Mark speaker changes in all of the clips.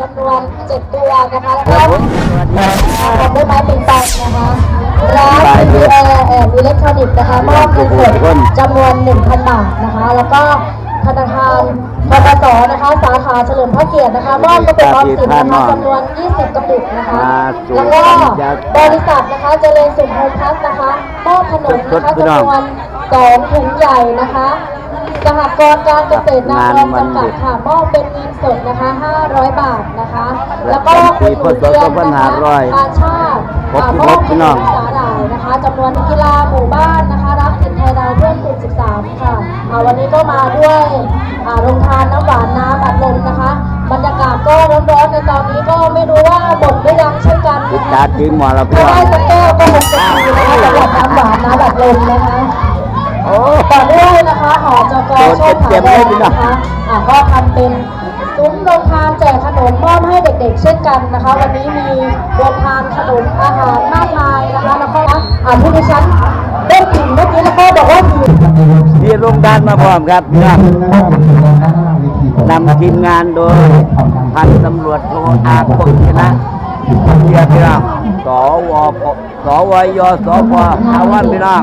Speaker 1: จำนวนเจ็ดตัวนะคะแล้วก็ทำด้วยไม้ปิงปองนะคะร้านมี
Speaker 2: เลย
Speaker 1: แอร์แอนด์อิเล็กทรอนิกส์นะคะมอบเงินสดจำนวน1,000บาทนะคะ แล้วก็ธนาคารปตสนะคะ สาขาเฉลิมพระเกียรตินะคะมอบกระปุกออมสินนะคะจำนวน 20 กระปุกนะคะ แล้วก็บริษัทนะคะเจริญสุขโฮมพลัสนะคะมอบขนมนะคะจำนวนสองถุงใหญ่นะคะ สหกรณ์การเกษตรนางรองจำกัดค่ะมอบเป็นเงินสดนะคะ 500 บาทนะคะ แล้วก็คุณหนูเรียนนะคะอาชาติอ่ามอบขนมสาหร่ายนะคะจำนวนกีฬาหมู่บ้านนะคะ รักถิ่นไทยดาวเพื่อนกลุ่ม13 ค่ะอ่าวันนี้ก็มาด้วยอ่าโรงทานน้ำหวานน้ำอัดลมนะคะ บรรยากาศก็ร้อนๆในตอนนี้ก็ไม่รู้ว่าหมดหรือยังเช่นกัน
Speaker 2: ติด
Speaker 1: นะ
Speaker 2: ตา
Speaker 1: คะ
Speaker 2: ทีมหมอเรา
Speaker 1: ถ้า
Speaker 2: พี่น้อง
Speaker 1: ได้สักแก้วก็คงจะดีนะคะสำหรับน้ำหวานน้ำอัดลมนะคะ
Speaker 2: โอ้
Speaker 1: ต่อด้วยนะคะหอจกโชค
Speaker 2: เจ็
Speaker 1: ผาแดง
Speaker 2: นะ
Speaker 1: คะอ่าก็ทำเป็นซุ้มโรงทานแจกขนมมอบให้เด็กๆ เช่นกันนะคะ วันนี้มีโรงทานขนมอาหารมากมายนะคะ แล้วก็อ่าผู้ดิฉันได้กลิ่นเมื่อกี้แล้วก็บอกว่าหิว
Speaker 2: ที่โรงทานมาพร้อมครับพี่น้องนำทีมงานโดยพันตำรวจโทอาคมชนะเรียกพี่น้องสวสวยสพอาวันพี่น้อง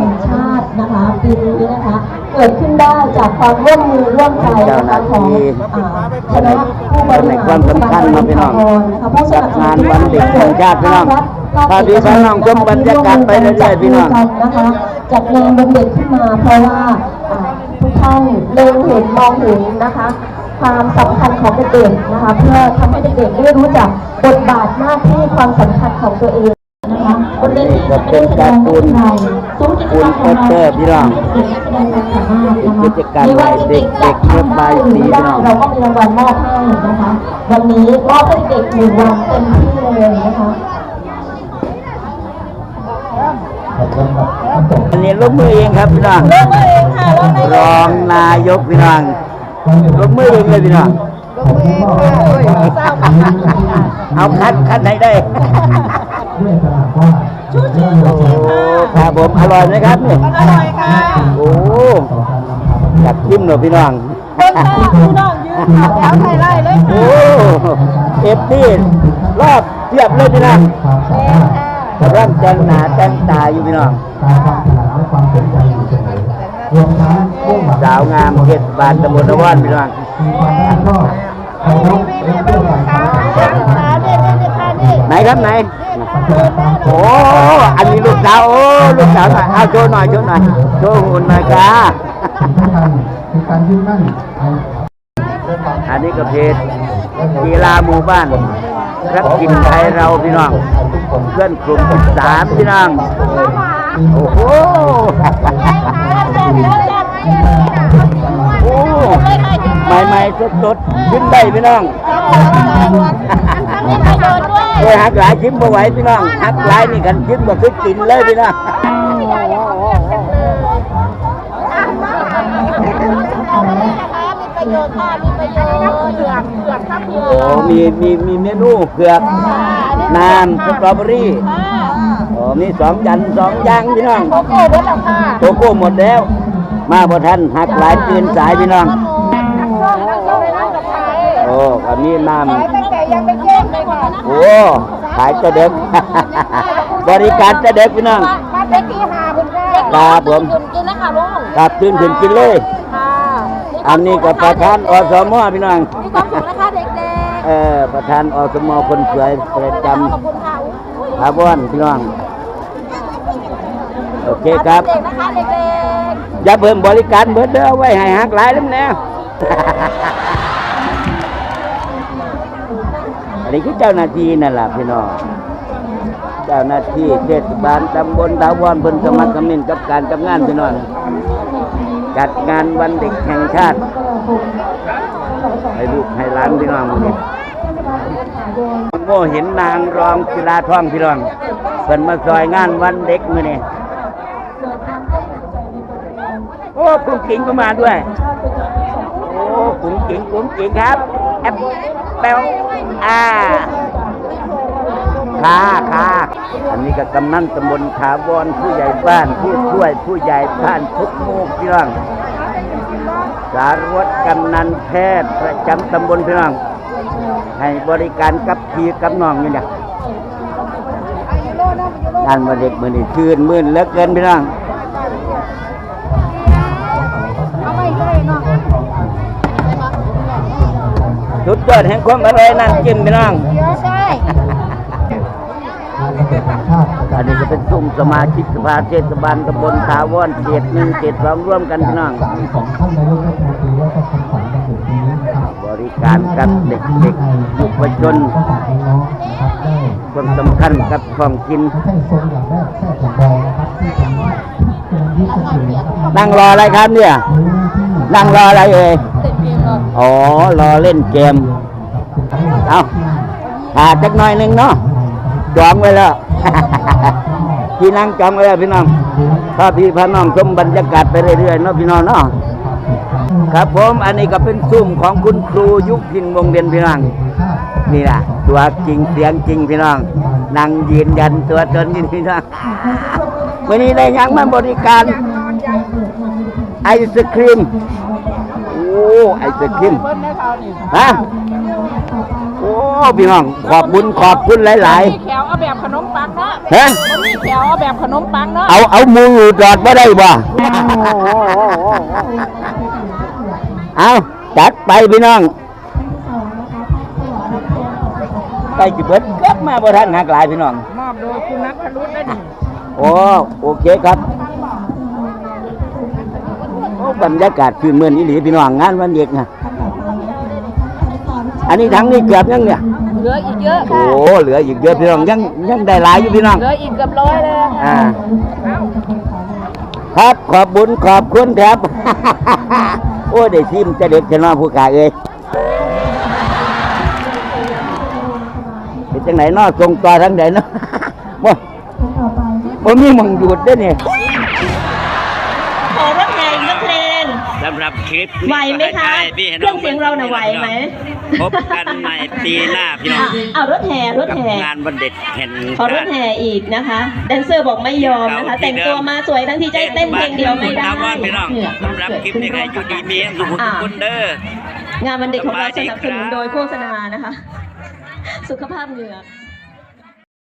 Speaker 1: นะคะปีนี้นะคะเกิดขึ้นได้จากความร่วมมือร่วมใจนะคะของอ่าคณะผู้บริหาร
Speaker 2: คนให้ความสำคัญมาพี่น้อง
Speaker 1: นะคะผู้สนับสนุ
Speaker 2: งานวันเด็กแห่งชาติพี่น้องพาพี่น้องชมบรรยากาศไปเรื่อยๆพี่น้อง
Speaker 1: นะคะจัดงานวันเด็กขึ้นมาเพราะว่าอ่าทุกท่านเล็งเห็นมองเห็นนะคะความสำคัญของเด็กๆนะคะเพื่อทำให้เด็กๆได้รู้จักบทบาทหน้าที่ความสำคัญของตัวเองนะคะบนเวที
Speaker 2: ก็เป็นการ์ตูน
Speaker 1: ซุ้มกิจกรรมของ
Speaker 2: คุณโปสเตอร์พี่น้อง
Speaker 1: เด็กๆแสดงความสามารถนะคะ
Speaker 2: กิจกรรม
Speaker 1: ไม่ว่า
Speaker 2: เด็กๆ
Speaker 1: จะ
Speaker 2: เด็กๆระบายสีพี่น้อง
Speaker 1: เราก็มีรางวัลมอบให้นะคะวันนี้มอบให้เด็กหนึ่งวันเต็มที่เลยนะคะ
Speaker 2: อันนี้ลงมือเองครับพี่น้อง
Speaker 1: เลือกเองค่ะว่าไม่
Speaker 2: รองนายกพี่น้องลงมือเองเลยพี่น้องเอาคัดคัดไหนได้โอ้ ครับผมอร่อยไหมครับนี่
Speaker 1: อร่อยค่ะ
Speaker 2: โอ้จัดชิมหน่อยพี่น้อง
Speaker 1: เบิ้งค่ะพี่น้องยืนขับแถวไทยไล่เลย
Speaker 2: โอ้เอฟนี่รอบเทียบเลยพี่น้องกำลังแต่งหน้าแต่งตาอยู่พี่น้องสาวงามเทศบาลตำบลนวันพี่น้องไหนครับไหน โอ้อันนี้ลูกสาวโอ้ลูกสาวหน่อยเอาโชว์หน่อยโชว์หน่อยโชว์หุ่นหน่อยค่ะอันนี้ก็เพจกีฬาหมู่บ้านรักกินไทยเราพี่น้องเพื่อนกลุ่มสามพี่น้องโอ้โหโอ้ใหม่ๆสดๆชิมได้พี่น้อง โอ้ยหักหลายชิมบ่ไหวพี่น้องหักหลายนี่กันชิมบ่คือกินเลยพี่น้อง
Speaker 1: ประโยชน์ค่ะมีประโยชน์เผือกเผือกครับเผื
Speaker 2: โอ้มีมีมีเมนูเผือกน้ำสตรอเบอรี่โอ้มีสองจันสองย่างพี่น้อง
Speaker 1: โกโก้เบิร์ดแล้วค่ะ
Speaker 2: โกโก้หมดแล้ว มาบ่ทันหักหลายตื่นสายพี่น้องโอ้ก็มีน้
Speaker 1: น้ำ
Speaker 2: โอ้ขายจะเด็ก บริการจะเด็กพี่น้อง
Speaker 1: มาเด็กที่หาคุณค่ะ
Speaker 2: ครับผม
Speaker 1: คุณกินแล้วค่ะลุง
Speaker 2: ครับตื่นขึ้นกินเลย
Speaker 1: ค่ะ
Speaker 2: อันนี้ก็ประธานอสมพี่น้อง
Speaker 1: มีความสุขนะคะเด็ก
Speaker 2: เออประธานอสมคนสวยประจ
Speaker 1: ๆขอบคุณค่ะอุ๊ยำ
Speaker 2: อาบอนพี่น้อง โอเคครับ
Speaker 1: เด็กนะคะเด็ก
Speaker 2: อย่าเพิ่มบริการเบิดเด้อไว้ให้หักหลายแล้วแน่ อันนี้คือเจ้าหน้าที่นั่นแหละพี่น้องเจ้าหน้าที่เทศบาลตำบลดาวอนเพิ่นสมัครคำนินกับการกับงานพี่น้องจัดงานวันเด็กแห่งชาติ ให้ลูกให้หล้านพี่น้องมื้อนี้โง่เห็นนางรองกีฬาท่องพี่น้องเพิ่นมาซอยงานวันเด็กมื้อนี้โอ้กุ้งกิ่งก็มาด้วย โอ้กุ้ งกิ่งกุ้งกิ่งครับแอปเปิลอ่าค่ะค่ะอันนี้ก็กำนันตำบลถาวรผู้ใหญ่บ้านผู้ช่วยผู้ใหญ่บ้านทุกหมู่พี่น้อง สารวัตรกำนันแพทย์ประจำตำบลพี่น้อง ให้บริการกับพี่กับน้องอยู่เนี่ยงานวันเด็กมือนี่ชื่นมื่นเหลือเกินพี่น้อง สุดยอดแห่งความอร่อยนั่นกินพี่น้อง
Speaker 1: ใช่
Speaker 2: อันนี้ก็เป็นซุ้มสมาชิกสภาเทศบาลตำบลทาวอนเขตหนึ่งเขตสองร่วมกันพี่น้อง
Speaker 3: ของท่านนายกรัฐมนตรีและก็คำสั่งในจุดนี้นะครับ
Speaker 2: บริการกับเด็กๆยุวชน
Speaker 3: ก็ฝากน้องๆนะครับได้
Speaker 2: คนสำคัญกับของกิน
Speaker 3: ไม่ใช่ทรงอย่างแรกแค่อย่างรองนะครับที่เป็นที่กำลังยึดกันอยู่นะครับ
Speaker 2: นั่งรออะไรครับเนี่ย
Speaker 3: พื้นที่
Speaker 2: นั่งรออะไรเอ่ย
Speaker 1: เต็มเพียงก่ อน
Speaker 2: อ๋อ รอเล่นเกม เอาหาจักหน่อยหนึ่งเนาะ จองไว้แล้ว พี่นั่งจองไว้แล้วพี่น้องพาพี่พาน้องชมบรรยากาศไปเรื่อยๆเนาะพี่น้องเนาะ ครับผม อันนี้ก็เป็นซุ้มของคุณครูยุคพินวงเรียนพี่น้อง นี่ล่ะ ตัวจริงเสียงจริงพี่น้องนั่งยืนยันตัวตนยืนพี่น้องวันนี้ได้ยังมาบริการไอศครีม ไอศครีมฮะโอ้พี่น้องขอบคุณขอบคุณหลาย
Speaker 4: มีแขวเอาแบบขนมปังเนาะ
Speaker 2: ๆฮะ
Speaker 4: มีแขวเอาแบบขนมปังเนาะ
Speaker 2: เอาเอามูอยู่จอดบ่ได้บ่เอาจัดไปพี่น้องไปจิเบิดกลับมาบ่ทันหักหลายพี่น้อง
Speaker 4: มอบโดยคุณนัทรุษได้ดิ
Speaker 2: โอ้โอเคครับโอ้ บรรยากาศชื่นมื่นอีหลีพี่น้องงานวันเด็กนะอันนี้ทั้งนี้เกือบยังเนี่ย
Speaker 4: เหลืออีกเยอะ
Speaker 2: โอ้
Speaker 4: ค่ะ
Speaker 2: เหลืออีกเยอะพี่น้องยังยังได้หลายอยู่พี่น้อง
Speaker 4: เหลืออีกเกือบร้อยเลย
Speaker 2: อ่า ครับขอบบุญขอบคุณครับ โอ้ได้ชิมจะเด็กจะน้องผู้กาเอ้ยเป็นจังไหนเนอส่งต่อทั้งไหนเนาะบ่บ่มีหมองหยุดเด้อเนี่ยำหรับคลิป
Speaker 5: ไหวไหมคะเครื่องเสียงเราน่ะไหวไหม
Speaker 2: พบกันใหม่ปีหน้าพี่น้อง
Speaker 5: เอารถแห่รถ
Speaker 2: กับ
Speaker 5: แห่
Speaker 2: งานวันเด็กแห่ง
Speaker 5: ขอรถแห่อีกนะคะ แดนเซอร์บอกไม่ยอมนะคะ แต่งตัวมาสวยทั้งที่ใจเต้นเพลงเดียวไม่ได้
Speaker 2: ทวันพี่น้อง
Speaker 5: เหงื่อ
Speaker 2: สำหรับ
Speaker 5: เกิด
Speaker 2: คลิป
Speaker 5: ขึ้น
Speaker 2: นี้
Speaker 5: ก็
Speaker 2: ก็อยู่ดีมีแรงสุขทุกคนเด้อ
Speaker 5: งานวันเด็กของเรา
Speaker 2: สบาย
Speaker 5: ส
Speaker 2: ดี
Speaker 5: นับสนุน
Speaker 2: ครับ
Speaker 5: โดยโฆษณานะคะ สุขภาพเหงือก